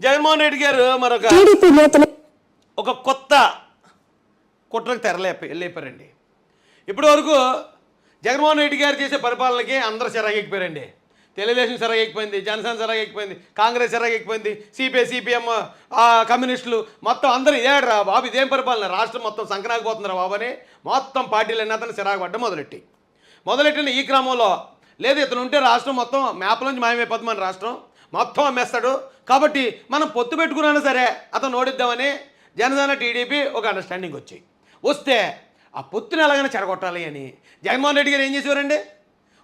జగన్మోహన్ రెడ్డి గారు మరొక ఒక కొత్త కుట్రకు తెరలేప లేపారండి ఇప్పటి వరకు జగన్మోహన్ రెడ్డి గారు చేసే పరిపాలనకి అందరూ చిరాకెక్కిపోయారండి తెలుగుదేశం చిరాకెక్కిపోయింది జనసేన చిరాకెక్కిపోయింది కాంగ్రెస్ చిరాకెక్కిపోయింది సిపిఐ సిపిఎం కమ్యూనిస్టులు మొత్తం అందరూ ఇదేడ్రా బాబు ఇదేం పరిపాలన? రాష్ట్రం మొత్తం సంకనాకపోతుందిరా బాబు అని మొత్తం పార్టీలు అతను చిరాకు పడ్డం మొదలెట్టి. మొదలెట్టిన ఈ క్రమంలో లేదు ఇతను ఉంటే రాష్ట్రం మొత్తం మ్యాప్ నుంచి మాయమైపోతుంది మన రాష్ట్రం. మొత్తం అమ్మేస్తాడు. కాబట్టి మనం పొత్తు పెట్టుకున్నాను సరే అతను ఓడిద్దామని జనసేన టీడీపీ ఒక అండర్స్టాండింగ్ వచ్చాయి. వస్తే ఆ పొత్తుని ఎలాగైనా చెడగొట్టాలి అని జగన్మోహన్ రెడ్డి గారు ఏం చేసేవారండి?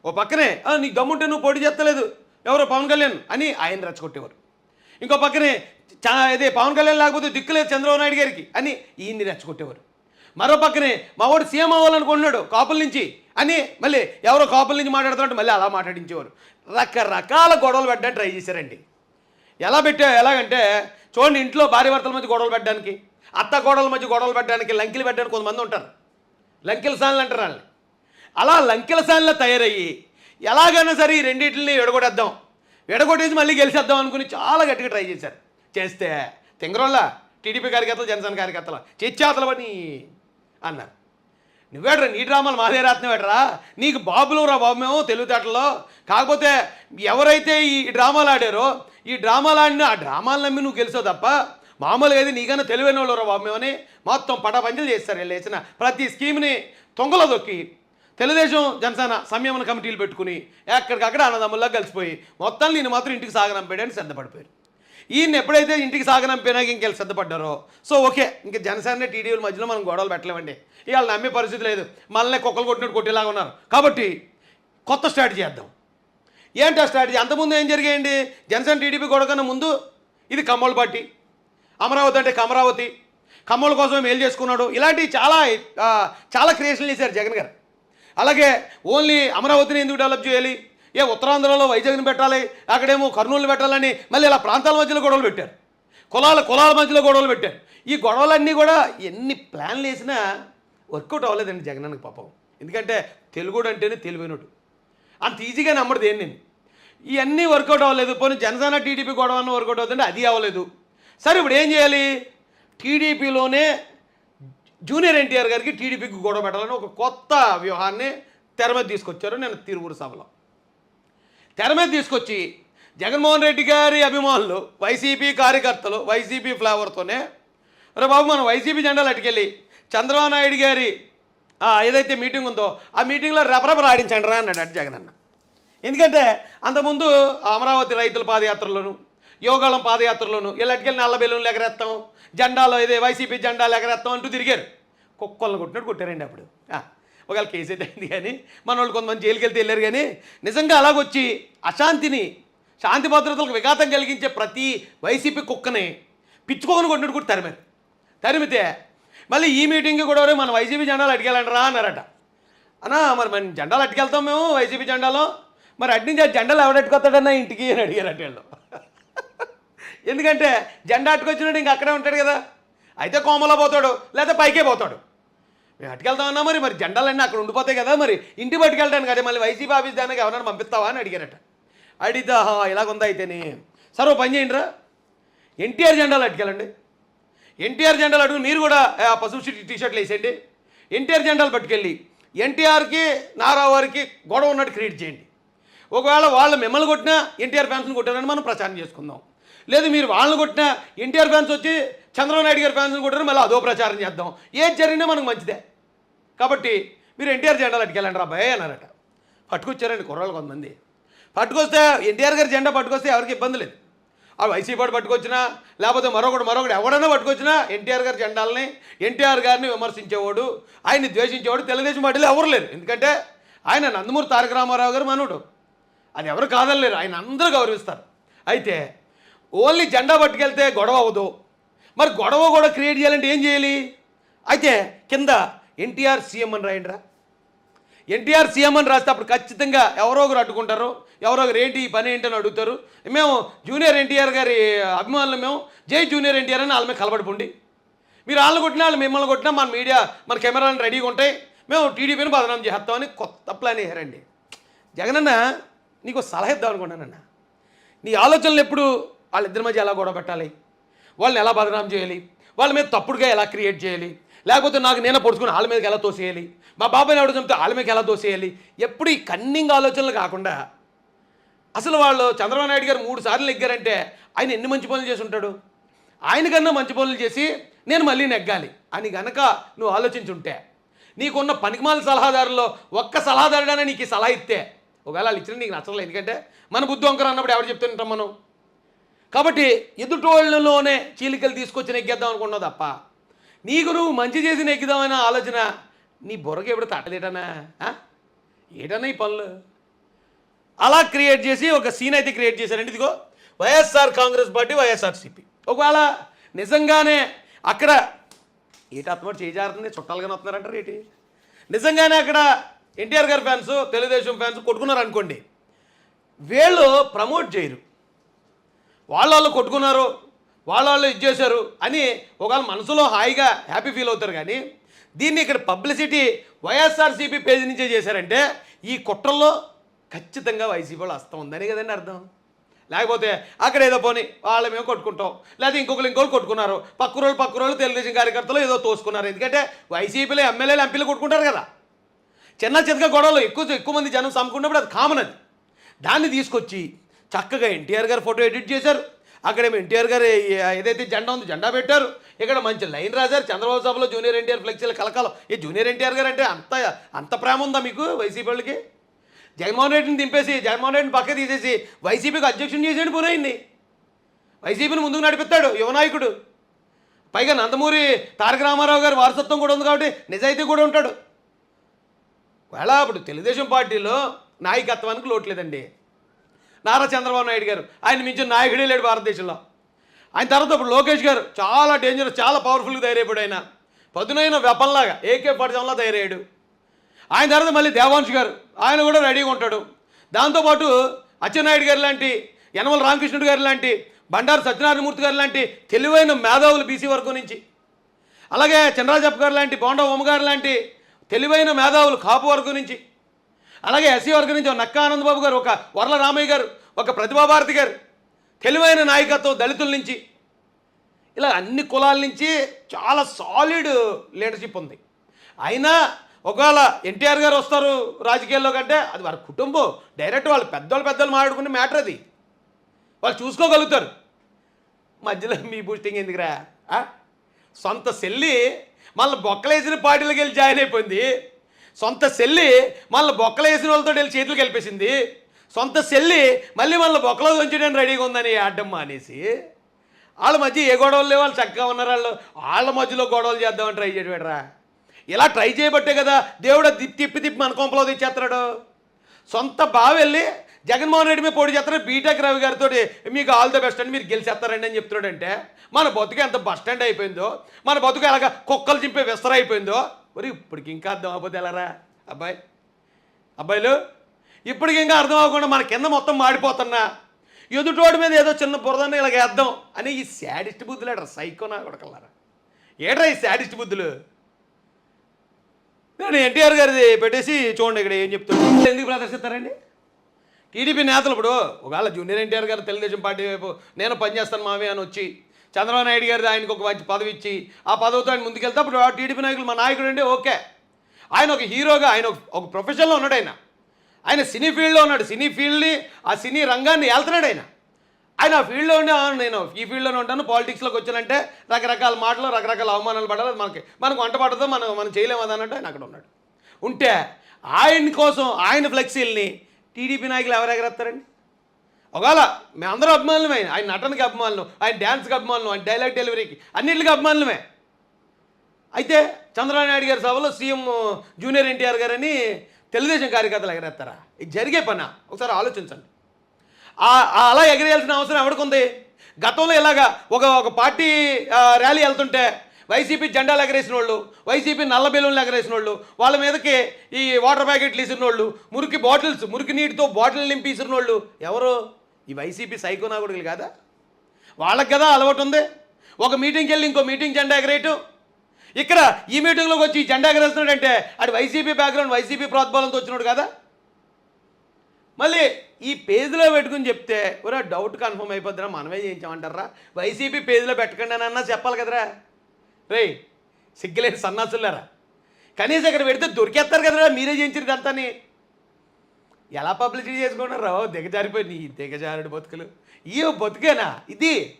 ఓ పక్కనే "ఆ, నీకు దమ్ముంటే నువ్వు పోటీ చేస్తలేదు. ఎవరో పవన్ కళ్యాణ్ అని ఆయన రెచ్చగొట్టేవారు. ఇంకో పక్కనే చా పవన్ కళ్యాణ్ లేకపోతే దిక్కులేదు చంద్రబాబు నాయుడు గారికి అని ఈయన్ని రెచ్చగొట్టేవారు. మరో పక్కనే మా వాడు సీఎం అవ్వాలనుకుంటున్నాడు కాపుల నుంచి అని మళ్ళీ ఎవరో కాపుల నుంచి మాట్లాడుతున్నట్టు మళ్ళీ అలా మాట్లాడించేవారు. రకరకాల గొడవలు పెట్టడానికి ట్రై చేశారండి. ఎలా పెట్టా ఎలాగంటే చూడండి ఇంట్లో భార్య భర్తల మధ్య గొడవలు పెట్టడానికి అత్త గొడవల మధ్య గొడవలు పెట్టడానికి లంకిలు పెట్టడానికి కొంతమంది ఉంటారు. లంకెల సాన్లు అంటారు వాళ్ళని. అలా లంకెల సాన్లో తయారయ్యి ఎలాగైనా సరే ఈ రెండింటిని విడగొట్టేద్దాం. విడగొట్టేసి మళ్ళీ గెలిచేద్దాం అనుకుని చాలా గట్టిగా ట్రై చేశారు. చేస్తే తింగరోళ్ళ టీడీపీ కార్యకర్తలు జనసేన కార్యకర్తలు చిచ్చాతలు అని అన్నారు. నువ్వేట్రా నీ డ్రామాలు మాదే రాత్నవేట్రా నీకు బాబులు రా బాబు మేము తెలివితేటల్లో. కాకపోతే ఎవరైతే ఈ డ్రామాలు ఆడారో ఈ డ్రామాలు ఆడిన ఆ డ్రామాలు నమ్మి నువ్వు గెలిచావు తప్ప మామూలుగా అయితే నీకన్నా తెలివైన వాళ్ళు రా బాబు మేమని మొత్తం పటాపంచలు చేస్తారు వీళ్ళు వేసిన ప్రతి స్కీమ్ని తొంగలో దొక్కి తెలుగుదేశం జనసేన సంయమన కమిటీలు పెట్టుకుని ఎక్కడికక్కడ అన్నదమ్ముల్లా కలిసిపోయి మొత్తం నేను మాత్రం ఇంటికి సాగనంపేయడానికి సిద్ధపడిపోయారు. ఈయన ఎప్పుడైతే ఇంటికి సాగనంపినాక ఇంకెళ్ళి సిద్ధపడ్డారో. సో ఓకే ఇంక జనసేన టీడీల మధ్యలో మనం గొడవలు పెట్టలేమండి. ఇవాళ నమ్మే పరిస్థితి లేదు. మనల్ని కుక్కలు కొట్టినట్టు కొట్టేలాగా ఉన్నారు. కాబట్టి కొత్త స్ట్రాటజీ చేద్దాం ఏంటి ఆ స్ట్రాటజీ? అంతకుముందు ఏం జరిగాయండి? జనసేన టీడీపీ గొడవకన్నా ముందు ఇది కమ్మల పార్టీ. అమరావతి అంటే కమరావతి. కమ్మల కోసం మేలు చేసుకున్నాడు? ఇలాంటివి చాలా చాలా క్రియేషన్లు చేశారు జగన్ గారు. అలాగే ఓన్లీ అమరావతిని ఎందుకు డెవలప్ చేయాలి? ఏ ఉత్తరాంధ్రలో వైజాగ్ని పెట్టాలి అక్కడేమో కర్నూలు పెట్టాలని మళ్ళీ ఇలా ప్రాంతాల మధ్యలో గొడవలు పెట్టారు. కులాల కులాల మధ్యలో గొడవలు పెట్టారు. ఈ గొడవలన్నీ కూడా ఎన్ని ప్లాన్లు వేసినా వర్కౌట్ అవ్వలేదండి జగనన్నకి పాపం. ఎందుకంటే తెలుగుడు అంటేనే తెలివైనడు. అంత ఈజీగా నమ్మడు దేని నేను. ఇవన్నీ వర్కౌట్ అవ్వలేదు. పోనీ జనసేన టీడీపీ గొడవ అన్న వర్కౌట్ అవుతుంటే అది అవ్వలేదు. సరే ఇప్పుడు ఏం చేయాలి? టీడీపీలోనే జూనియర్ ఎన్టీఆర్ గారికి టీడీపీకి గొడవ పెట్టాలని ఒక కొత్త వ్యూహాన్ని తెర మీద తీసుకొచ్చారు నేను తిరువురు సభలో. తెర మీద తీసుకొచ్చి జగన్మోహన్ రెడ్డి గారి అభిమానులు వైసీపీ కార్యకర్తలు వైసీపీ ఫ్లేవర్తోనే అరే బాబు మనం వైసీపీ జెండాలు అటుకెళ్ళి చంద్రబాబు నాయుడు గారి ఏదైతే మీటింగ్ ఉందో ఆ మీటింగ్లో రెపరెపలు ఆడించండి రా అన్నాడు అటు జగన్ అన్న. ఎందుకంటే అంతకుముందు అమరావతి రైతుల పాదయాత్రలోను యోగాళం పాదయాత్రలోను ఇలాంటికెళ్ళి నల్ల బెలూన్లు ఎగరేస్తాం జెండాలో ఇదే వైసీపీ జెండాలు ఎగరేస్తాం అంటూ తిరిగారు. కుక్కలను కొట్టినట్టు కొట్టారండి అప్పుడు. ఒకవేళ కేసు అయితే అయింది కానీ మన వాళ్ళు కొంతమంది జైలుకి వెళ్తే వెళ్ళారు కానీ నిజంగా అలాగొచ్చి అశాంతిని శాంతి భద్రతలకు విఘాతం కలిగించే ప్రతి వైసీపీ కుక్కని పిచ్చుకోని కొట్టినట్టు కూడా తరిమారు. తరిమితే మళ్ళీ ఈ మీటింగ్కి కూడా మన వైసీపీ జెండాలు అడిగేయాలంటారా అన్నారట. అన్నా మరి మన జెండాలు అట్టుకెళ్తాం మేము వైసీపీ జెండాలో. మరి అడ్డించి నుంచి ఆ జెండాలు ఎవడెట్టుకొస్తాడన్నా ఇంటికి అని అడిగారట వీళ్ళు. ఎందుకంటే జెండా అట్టుకొచ్చినాడు ఇంక అక్కడే ఉంటాడు కదా. అయితే కోమలో పోతాడు లేదా పైకే పోతాడు. మేము అట్టుకెళ్తామన్నా మరి మరి జెండాలన్నీ అక్కడ ఉండిపోతాయి కదా మరి. ఇంటి పట్టుకెళ్ళడానికి అదే మళ్ళీ వైసీపీ ఆఫీస్ దానికి ఎవరైనా పంపిస్తావా అని అడిగారట. అడిగితే "ఆహా, ఇలాగుందా అయితేనే సరే ఓ పని చేయండి రా ఎన్టీఆర్ జెండాలు అట్టుకెళ్ళండి ఎన్టీఆర్ జెండాలు అడుగు మీరు కూడా ఆ, పసుపు టీషర్ట్లు వేసేయండి. ఎన్టీఆర్ జెండాలు పట్టుకెళ్ళి ఎన్టీఆర్కి నారా వారికి గొడవ ఉన్నట్టు క్రియేట్ చేయండి. ఒకవేళ వాళ్ళు మిమ్మల్ని కొట్టినా ఎన్టీఆర్ ఫ్యాన్స్ని కొట్టారని మనం ప్రచారం చేసుకుందాం. లేదు మీరు వాళ్ళని కొట్టినా ఎన్టీఆర్ ఫ్యాన్స్ వచ్చి చంద్రబాబు నాయుడు గారి ఫ్యాన్స్ని కొట్టారు మళ్ళీ అదో ప్రచారం చేద్దాం. ఏది జరిగినా మనకు మంచిదే. కాబట్టి మీరు ఎన్టీఆర్ జెండాలు అట్టుకెళ్ళండి రా భయ అన్నారట. పట్టుకొచ్చారండి కుర్రాళ్ళు కొంతమంది. పట్టుకొస్తే ఎన్టీఆర్ గారి జెండా పట్టుకొస్తే ఎవరికి ఇబ్బంది లేదు. ఆ వైసీపీ వాడు పట్టుకొచ్చినా లేకపోతే మరొకడు మరొకడు ఎవడైనా పట్టుకొచ్చినా ఎన్టీఆర్ గారి జెండాలని ఎన్టీఆర్ గారిని విమర్శించేవాడు ఆయన్ని ద్వేషించేవాడు తెలుగుదేశం పార్టీలో ఎవరు లేరు. ఎందుకంటే ఆయన నందమూరి తారక రామారావు గారు మనవుడు అది ఎవరు కాదనలేరు ఆయన అందరూ గౌరవిస్తారు. అయితే ఓన్లీ జెండా పట్టుకెళ్తే గొడవ అవ్వదు. మరి గొడవ కూడా క్రియేట్ చేయాలంటే ఏం చేయాలి? అయితే కింద ఎన్టీఆర్ సీఎం అని రాయండిరా. ఎన్టీఆర్ సీఎం అని రాస్తే అప్పుడు ఖచ్చితంగా ఎవరో ఒకరు అడ్డుకుంటారు ఎవరో ఒకరు ఏంటి ఈ పని ఏంటి అని అడుగుతారు. మేము జూనియర్ ఎన్టీఆర్ గారి అభిమానులు మేము జై జూనియర్ ఎన్టీఆర్ అని వాళ్ళ మీద కలబడిపోండి. మీరు వాళ్ళని కొట్టినా వాళ్ళు మిమ్మల్ని కొట్టినా మన మీడియా మన కెమెరాలను రెడీగా ఉంటాయి. మేము టీడీపీని బదనాం చేస్తామని కొత్త ప్లాన్ వేసారండి జగనన్న నీకు సలహా ఇద్దాం అనుకున్నానన్న. నీ ఆలోచనలు ఎప్పుడు వాళ్ళిద్దరి మధ్య ఎలా గొడవ పెట్టాలి? వాళ్ళని ఎలా బదనాం చేయాలి? వాళ్ళ మీద తప్పుడుగా ఎలా క్రియేట్ చేయాలి? లేకపోతే నాకు నేను పొడుచుకుని వాళ్ళ మీదకి ఎలా తోసేయాలి? మా బాబాయ్ ఎవడు చెప్తే వాళ్ళ మీదకి ఎలా తోసేయాలి? ఎప్పుడు ఈ కన్నింగ్ ఆలోచనలు కాకుండా అసలు వాళ్ళు చంద్రబాబు నాయుడు గారు మూడు సార్లు నెగ్గారంటే ఆయన ఎన్ని మంచి పనులు చేసి ఉంటాడు? ఆయనకన్నా మంచి పనులు చేసి నేను మళ్ళీ నెగ్గాలి అని గనక నువ్వు ఆలోచించుంటే నీకున్న పనికిమాల సలహాదారుల్లో ఒక్క సలహాదారుడనే నీకు ఈ సలహా ఇస్తే ఒకవేళ వాళ్ళు ఇచ్చిన నీకు నచ్చలేదు ఎందుకంటే మన బుద్ధి వంకర అన్నప్పుడు ఎవరు చెప్తుంటాం మనం? కాబట్టి ఎదుటోళ్ళలోనే చీలికలు తీసుకొచ్చి నెగ్గేద్దాం అనుకున్నావు తప్ప. నీకు నువ్వు మంచి చేసి నెగ్గుదామనే ఆలోచన నీ బుర్రకి ఎప్పుడు తట్టలేటనా ఏటనా ఏటన్నా ఈ పనులు? అలా క్రియేట్ చేసి ఒక సీన్ అయితే క్రియేట్ చేశారండి. ఇదిగో వైఎస్ఆర్ కాంగ్రెస్ పార్టీ వైఎస్ఆర్సీపీ. ఒకవేళ నిజంగానే అక్కడ ఏటి అత్తమాట చేజారుతుంది? చుట్టాలుగానే వస్తున్నారంటారు ఏంటి? నిజంగానే అక్కడ ఎన్టీఆర్ గారి ఫ్యాన్స్ తెలుగుదేశం ఫ్యాన్స్ కొట్టుకున్నారు అనుకోండి వీళ్ళు ప్రమోట్ చేయరు. వాళ్ళ వాళ్ళు కొట్టుకున్నారు వాళ్ళ వాళ్ళు ఇది చేశారు అని ఒకవేళ మనసులో హాయిగా హ్యాపీ ఫీల్ అవుతారు కానీ దీన్ని ఇక్కడ పబ్లిసిటీ వైఎస్ఆర్సీపీ పేజీ నుంచే చేశారంటే ఈ కుట్రల్లో ఖచ్చితంగా వైసీపీ వాళ్ళు వస్తూ ఉందని కదండి అర్థం. లేకపోతే అక్కడ ఏదో పోని వాళ్ళ మేము కొట్టుకుంటాం లేకపోతే ఇంకొకరు ఇంకొకరు కొట్టుకున్నారు పక్క రోజులు పక్క రోజులు తెలుగుదేశం కార్యకర్తలు ఏదో తోసుకున్నారు. ఎందుకంటే వైసీపీలో ఎమ్మెల్యేలు ఎంపీలు కొట్టుకుంటారు కదా. చిన్న చిన్నగా గొడవలు ఎక్కువ ఎక్కువ మంది జనం సమ్ముకున్నప్పుడు అది కామన్ అది. దాన్ని తీసుకొచ్చి చక్కగా ఎన్టీఆర్ గారు ఫోటో ఎడిట్ చేశారు. అక్కడేమో ఎన్టీఆర్ గారు ఏదైతే జెండా ఉందో జెండా పెట్టారు. ఇక్కడ మంచి లైన్ రాశారు. చంద్రబాబు సభలో జూనియర్ ఎన్టీఆర్ ఫ్లెక్సీలు కలకాలం. ఈ జూనియర్ ఎన్టీఆర్ గారు అంటే అంత అంత ప్రేమ ఉందా మీకు వైసీపీ వాళ్ళకి? జగన్మోహన్ రెడ్డిని దింపేసి జగన్మోహన్ రెడ్డిని పక్క తీసేసి వైసీపీకి అధ్యక్షుని చేసేయండి పోనాయింది వైసీపీని ముందుకు నడిపిస్తాడు యువనాయకుడు పైగా నందమూరి తారక రామారావు గారి వారసత్వం కూడా ఉంది కాబట్టి నిజాయితీ కూడా ఉంటాడు. వేళ అప్పుడు తెలుగుదేశం పార్టీలో నాయకత్వానికి లోటు లేదండి. నారా చంద్రబాబు నాయుడు గారు. ఆయన మించిన నాయకుడే లేడు భారతదేశంలో. ఆయన తర్వాత ఇప్పుడు లోకేష్ గారు చాలా డేంజరస్ చాలా పవర్ఫుల్గా తయారైపోయాడు ఆయన. పదునైన వెపన్లాగా ఏకే పడజంలా తయారయ్యాడు. ఆయన తర్వాత మళ్ళీ దేవాంశ్ గారు ఆయన కూడా రెడీగా ఉంటాడు. దాంతోపాటు అచ్చెన్నాయుడు గారు లాంటి యనమల రామకృష్ణుడు గారు లాంటి బండారు సత్యనారాయణమూర్తి గారు లాంటి తెలివైన మేధావులు బీసీ వర్గం నుంచి. అలాగే చంద్రాజప్ప గారు లాంటి బోండా ఉమ్మ గారు లాంటి తెలివైన మేధావులు కాపు వర్గం నుంచి. అలాగే ఎస్సీ వర్గం నుంచి ఒక నక్కా ఆనందబాబు గారు ఒక వరల రామయ్య గారు ఒక ప్రతిభాభారతి గారు తెలివైన నాయకత్వం దళితుల నుంచి. ఇలా అన్ని కులాల నుంచి చాలా సాలిడ్ లీడర్షిప్ ఉంది. అయినా ఒకవేళ ఎన్టీఆర్ గారు వస్తారు రాజకీయాల్లో కంటే అది వారి కుటుంబం. డైరెక్ట్ వాళ్ళు పెద్దోళ్ళు పెద్దలు మాట్లాడుకునే మ్యాటర్ అది. వాళ్ళు చూసుకోగలుగుతారు. మధ్యలో మీ బూస్టింగ్ ఎందుకురా? సొంత సెల్లి మళ్ళీ బొక్కలేసిన పార్టీలకు వెళ్ళి జాయిన్ అయిపోయింది. సొంత సెల్లి మళ్ళీ బొక్కలు వేసిన వాళ్ళతో వెళ్ళి చేతులు కలిపేసింది. సొంత సెల్లి మళ్ళీ మళ్ళీ బొక్కలో ఉంచడానికి రెడీగా ఉందని ఆడడం మానేసి వాళ్ళ మధ్య ఏ గొడవలు లేవు వాళ్ళు చక్కగా ఉన్నారు వాళ్ళు. వాళ్ళ మధ్యలో గొడవలు చేద్దామని ట్రై చేయడరా ఇలా ట్రై చేయబట్టే కదా దేవుడు తిప్పి తిప్పి తిప్పి మన కొంపలో తెచ్చేస్తాడు సొంత బావి వెళ్ళి జగన్మోహన్ రెడ్డి మీద పోటీ చేస్తాడు బీటెక్ రవి గారితో మీకు ఆల్ ద బెస్ట్ అండి మీరు గెలిచేస్తారండి అని చెప్తున్నాడంటే మన బతుకు ఎంత బస్ స్టాండ్ అయిపోయిందో మన బతుకు ఎలాగ కుక్కలు చింపే విస్తరైపోయిందో మరి ఇప్పటికి ఇంకా అర్థం అవ్వకపోతే ఎలారా అబ్బాయి. అబ్బాయిలు ఇప్పటికి ఇంకా అర్థం అవ్వకుండా మన కింద మొత్తం మాడిపోతున్నా. ఎదుటోడి మీద ఏదో చిన్న బురదన్న ఇలాగ వేద్దాం అని ఈ శాడిస్ట్ బుద్ధులు ఏట్రా సైకోనా కొడకల్లారా ఏట్రా ఈ శాడిస్ట్ బుద్ధులు? నేను ఎన్టీఆర్ గారిది పెట్టేసి చూడండి ఇక్కడ ఏం చెప్తున్నారు ఎందుకు ప్రదర్శిస్తారండి టీడీపీ నేతలు ఇప్పుడు ఒకవేళ జూనియర్ ఎన్టీఆర్ గారు తెలుగుదేశం పార్టీ వైపు నేను పనిచేస్తాను మావే అని వచ్చి చంద్రబాబు నాయుడు గారు ఆయనకు ఒక మంచి పదవి ఇచ్చి ఆ పదవితో ఆయన ముందుకెళ్తే అప్పుడు ఆ టీడీపీ నాయకులు మా నాయకుడు అంటే ఓకే. ఆయన ఒక హీరోగా ఆయన ఒక- ప్రొఫెషన్లో ఉన్నాడు ఆయన. ఆయన సినీ ఫీల్డ్లో ఉన్నాడు. సినీ ఫీల్డ్ని ఆ సినీ రంగాన్ని వెళ్తున్నాడు ఆయన. ఆయన ఆ ఫీల్డ్లో ఉండే నేను ఈ ఫీల్డ్లోనే ఉంటాను. పాలిటిక్స్లోకి వచ్చానంటే రకరకాల మాటలు రకరకాల అవమానాలు పడాలి. మనకి మనకు వంట పడదో. మనం మనం చేయలేము అది అన్నట్టు ఆయన అక్కడ ఉన్నాడు. ఉంటే ఆయన కోసం ఆయన ఫ్లెక్సీల్ని టీడీపీ నాయకులు ఎవరు ఎగరేస్తారండి ఒకవేళ మేమందరం అభిమానులమే ఆయన నటనకి అభిమానులు ఆయన డ్యాన్స్కి అభిమానులు ఆయన డైలాగ్ డెలివరీకి అన్నింటికి అభిమానులమే. అయితే చంద్రబాబు నాయుడు గారి సభలో సీఎం జూనియర్ ఎన్టీఆర్ గారని తెలుగుదేశం కార్యకర్తలు ఎగరేస్తారా? ఇది జరిగే పనా? ఒకసారి ఆలోచించండి. అలా ఎగరేయాల్సిన అవసరం ఎవరికి గతంలో ఇలాగా ఒక ఒక పార్టీ ర్యాలీ వెళ్తుంటే వైసీపీ జెండాలు ఎగరేసిన వాళ్ళు వైసీపీ నల్ల బెలూన్లు ఎగరేసిన వాళ్ళు వాళ్ళ మీదకి ఈ వాటర్ ప్యాకెట్లు ఇసిన వాళ్ళు మురికి బాటిల్స్ మురికి నీటితో బాటిల్ నింపి ఇసిన వాళ్ళు ఎవరు? ఈ వైసీపీ సైకో నాగుడుగులు కాదా? వాళ్ళకి కదా అలవాటు ఉంది. ఒక మీటింగ్కి వెళ్ళి ఇంకో మీటింగ్ జెండా ఎగరేయటం. ఇక్కడ ఈ మీటింగ్లోకి వచ్చి జెండా ఎగరేస్తున్నాడంటే అది వైసీపీ బ్యాక్గ్రౌండ్ వైసీపీ ప్రోద్బలంతో వచ్చినాడు కదా? మళ్ళీ ఈ పేజీలో పెట్టుకుని చెప్తే ఒరే డౌట్ కన్ఫర్మ్ అయిపోద్దిరా మనమే చేయించామంటారా? వైసీపీ పేజీలో పెట్టకండి అని అన్నా చెప్పాలి కదరా. రేయ్ సిగ్గులేని సన్నాసులారా కనీసం ఇక్కడ పెడితే దొరికేస్తారు కదరా మీరే చేయించారు ఇదంతాని. ఎలా పబ్లిసిటీ చేసుకుంటున్నారు రావు దిగజారిపోయి నీ దిగజారుడు బతుకులు. ఇయో బతుకేనా? ఇది.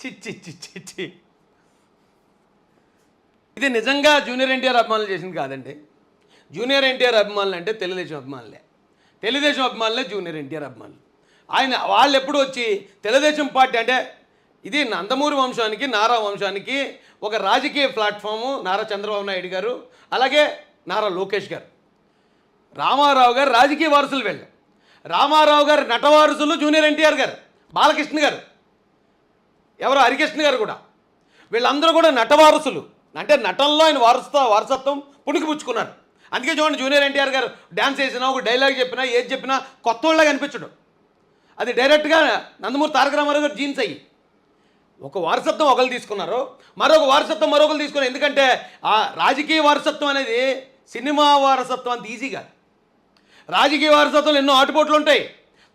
చిచ్చి చిచ్చి చి. ఇది నిజంగా జూనియర్ ఎన్టీఆర్ అభిమానులు చేసింది కాదండి. జూనియర్ ఎన్టీఆర్ అభిమానులు అంటే తెలుగుదేశం అభిమానులే. తెలుగుదేశం అభిమానులే జూనియర్ ఎన్టీఆర్ అభిమానులు. ఆయన వాళ్ళు ఎప్పుడు వచ్చి తెలుగుదేశం పార్టీ అంటే ఇది నందమూరి వంశానికి నారా వంశానికి ఒక రాజకీయ ప్లాట్ఫాము నారా చంద్రబాబు నాయుడు గారు అలాగే నారా లోకేష్ గారు. రామారావు గారు రాజకీయ వారసులు వీళ్ళు రామారావు గారు నట వారసులు జూనియర్ ఎన్టీఆర్ గారు బాలకృష్ణ గారు. ఎవరు? హరికృష్ణ గారు కూడా. వీళ్ళందరూ కూడా నట వారసులు అంటే నటనలో ఆయన వారసత్వ వారసత్వం పుణికిపుచ్చుకున్నారు. అందుకే చూడండి జూనియర్ ఎన్టీఆర్ గారు డ్యాన్స్ వేసినా ఒక డైలాగ్ చెప్పినా ఏది చెప్పినా కొత్త వాళ్ళగా అనిపించడు. అది డైరెక్ట్గా నందమూరి తారక రామారావు గారు జీన్స్ అయ్యి. ఒక వారసత్వం ఒకరు తీసుకున్నారు. మరొక వారసత్వం మరొకరు తీసుకున్నారు. ఎందుకంటే ఆ రాజకీయ వారసత్వం అనేది సినిమా వారసత్వం అంత ఈజీగా రాజకీయ వారసత్వంలో ఎన్నో ఆటుపోట్లు ఉంటాయి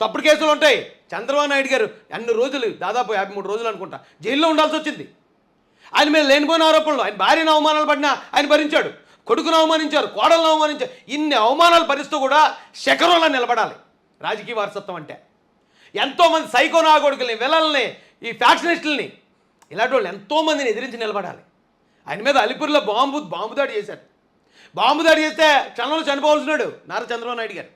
తప్పుడు కేసులు ఉంటాయి. చంద్రబాబు నాయుడు గారు అన్ని రోజులు దాదాపు యాభై మూడు రోజులు అనుకుంటా జైల్లో ఉండాల్సి వచ్చింది. ఆయన మీద లేనిపోయిన ఆరోపణలు ఆయన భార్యను అవమానాలు పడినా ఆయన భరించాడు. కొడుకును అవమానించారు కోడలను అవమానించారు. ఇన్ని అవమానాలు భరిస్తూ కూడా శకరంలో నిలబడాలి. రాజకీయ వారసత్వం అంటే ఎంతోమంది సైకో నాగోడుకుల్ని విలల్ని ఈ ఫ్యాక్షనిస్టుల్ని ఇలాంటి వాళ్ళు ఎంతోమందిని ఎదిరించి నిలబడాలి. ఆయన మీద అలిపూర్లో బాంబు బాంబు దాడి చేశారు. బాంబు దాడి చేస్తే క్షణంలో చనిపోవాల్సినాడు నారా చంద్రబాబు నాయుడు గారు.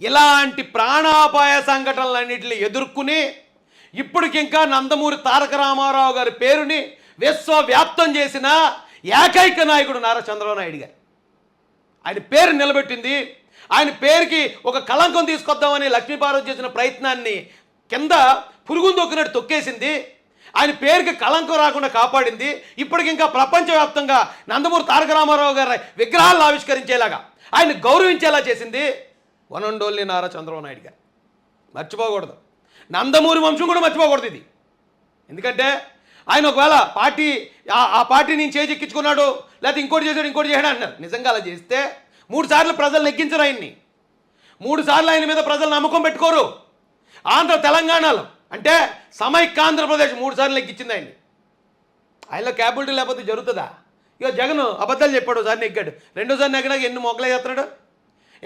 ఇలాంటి ప్రాణాపాయ సంఘటనలన్నింటిని ఎదుర్కొని ఇప్పటికింకా నందమూరి తారక రామారావు గారి పేరుని విశ్వవ్యాప్తం చేసిన ఏకైక నాయకుడు నారా చంద్రబాబు నాయుడు గారు. ఆయన పేరు నిలబెట్టింది. ఆయన పేరుకి ఒక కళంకం తీసుకొద్దామని లక్ష్మీపార్వతి చేసిన ప్రయత్నాన్ని కింద పురుగును తొక్కినట్టు తొక్కేసింది. ఆయన పేరుకి కళంకం రాకుండా కాపాడింది. ఇప్పటికింకా ప్రపంచవ్యాప్తంగా నందమూరి తారక రామారావు గారి విగ్రహాలను ఆవిష్కరించేలాగా ఆయన గౌరవించేలా చేసింది one and only Nara Chandrababu Naidu garu. మర్చిపోకూడదు. నందమూరి వంశం కూడా మర్చిపోకూడదు ఇది. ఎందుకంటే ఆయన ఒకవేళ పార్టీ ఆ- పార్టీ నేను చేజెక్కించుకున్నాడు లేకపోతే ఇంకోటి చేశాడు ఇంకోటి చేశాడు అన్నారు నిజంగా అలా చేస్తే మూడు సార్లు ప్రజలు నెగ్గించరు ఆయన్ని. మూడు సార్లు ఆయన మీద ప్రజలు నమ్మకం పెట్టుకోరు. ఆంధ్ర తెలంగాణలో అంటే సమైక్య ఆంధ్రప్రదేశ్ మూడు సార్లు లెక్కించింది ఆయన్ని. ఆయనలో క్యాబిలిటీ లేకపోతే జరుగుతుందా? ఇక జగన్ అబద్ధాలు చెప్పాడు ఒకసారి నెగ్గాడు. రెండోసారి నెగ్గినాక ఎన్ని మొక్కలే చేస్తున్నాడు?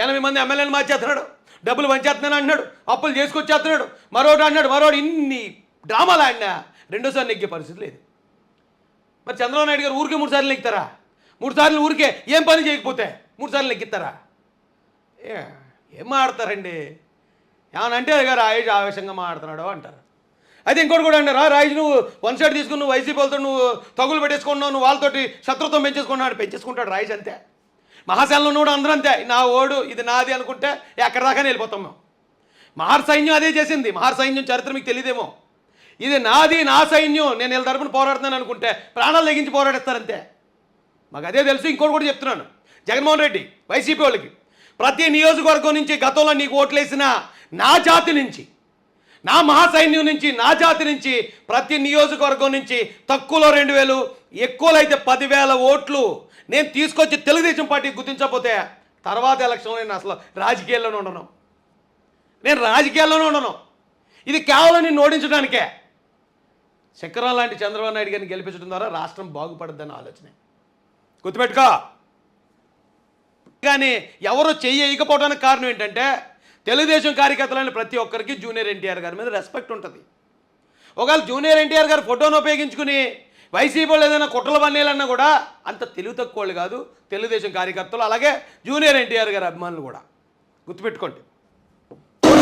ఎనభై మంది ఎమ్మెల్యేని మార్చేస్తున్నాడు. డబ్బులు పంచేస్తున్నాను అంటున్నాడు. అప్పులు చేసుకొచ్చేస్తున్నాడు. మరోడు అన్నాడు మరోడు ఇన్ని డ్రామాలు ఆడినా రెండోసారి నెగ్గే పరిస్థితి లేదు. మరి చంద్రబాబు నాయుడు గారు ఊరికే మూడు సార్లు నెగ్గుతారా? మూడు సార్లు ఊరికే ఏం పని చేయకపోతే మూడు సార్లు నెగ్గిస్తారా? ఏం ఆడతారండి? ఏమనంటే గారు రాయేష్ ఆవేశంగా మాట్లాడుతున్నాడు అంటారు. అయితే ఇంకోటి కూడా అంటారు "ఆ, రాయేష్ నువ్వు వన్ సైడ్ తీసుకుని నువ్వు వైసీపీ వాళ్ళతో నువ్వు తగులు పెట్టేసుకున్నావు నువ్వు వాళ్ళతోటి శత్రుత్వం పెంచేసుకున్నాడు పెంచేసుకుంటాడు రాయేష్ అంతే. మహాశాలలో కూడా అందరూ అంతే నా ఓడు ఇది నాది అనుకుంటే ఎక్కడ దాకా వెళ్ళిపోతాం మేము. మహార్ సైన్యం అదే చేసింది మహార్ సైన్యం చరిత్ర మీకు తెలియదేమో. ఇది నాది నా సైన్యం నేను వీళ్ళ తరపున పోరాడుతున్నాను అనుకుంటే ప్రాణాలు తెగించి పోరాడేస్తారంతే మాకు అదే తెలుసు ఇంకోటి కూడా చెప్తున్నాను. జగన్మోహన్ రెడ్డి వైసీపీ వాళ్ళకి ప్రతి నియోజకవర్గం నుంచి గతంలో నీకు ఓట్లేసిన నా జాతి నుంచి నా మహాసైన్యం నుంచి నా జాతి నుంచి ప్రతి నియోజకవర్గం నుంచి తక్కువలో రెండు వేలు ఎక్కువలో అయితే పదివేల ఓట్లు నేను తీసుకొచ్చి తెలుగుదేశం పార్టీ గుర్తించకపోతే తర్వాత ఎలక్షన్లో నేను అసలు రాజకీయాల్లోనే ఉండను. నేను రాజకీయాల్లోనే ఉండను. ఇది కేవలం నేను ఓడించడానికే. చక్రం లాంటి చంద్రబాబు నాయుడు గారిని గెలిపించడం ద్వారా రాష్ట్రం బాగుపడుద్దన్న ఆలోచనే. గుర్తుపెట్టుకో. కానీ ఎవరు చెయ్యకపోవడానికి కారణం ఏంటంటే తెలుగుదేశం కార్యకర్తలైన ప్రతి ఒక్కరికి జూనియర్ ఎన్టీఆర్ గారి మీద రెస్పెక్ట్ ఉంటుంది. ఒకవేళ జూనియర్ ఎన్టీఆర్ గారి ఫోటోను ఉపయోగించుకుని వైసీపీ వాళ్ళు ఏదైనా కుట్రలు పన్నేయాలన్నా కూడా అంత తెలివి తక్కువ వాళ్ళు కాదు తెలుగుదేశం కార్యకర్తలు అలాగే జూనియర్ ఎన్టీఆర్ గారి అభిమానులు కూడా. గుర్తుపెట్టుకోండి.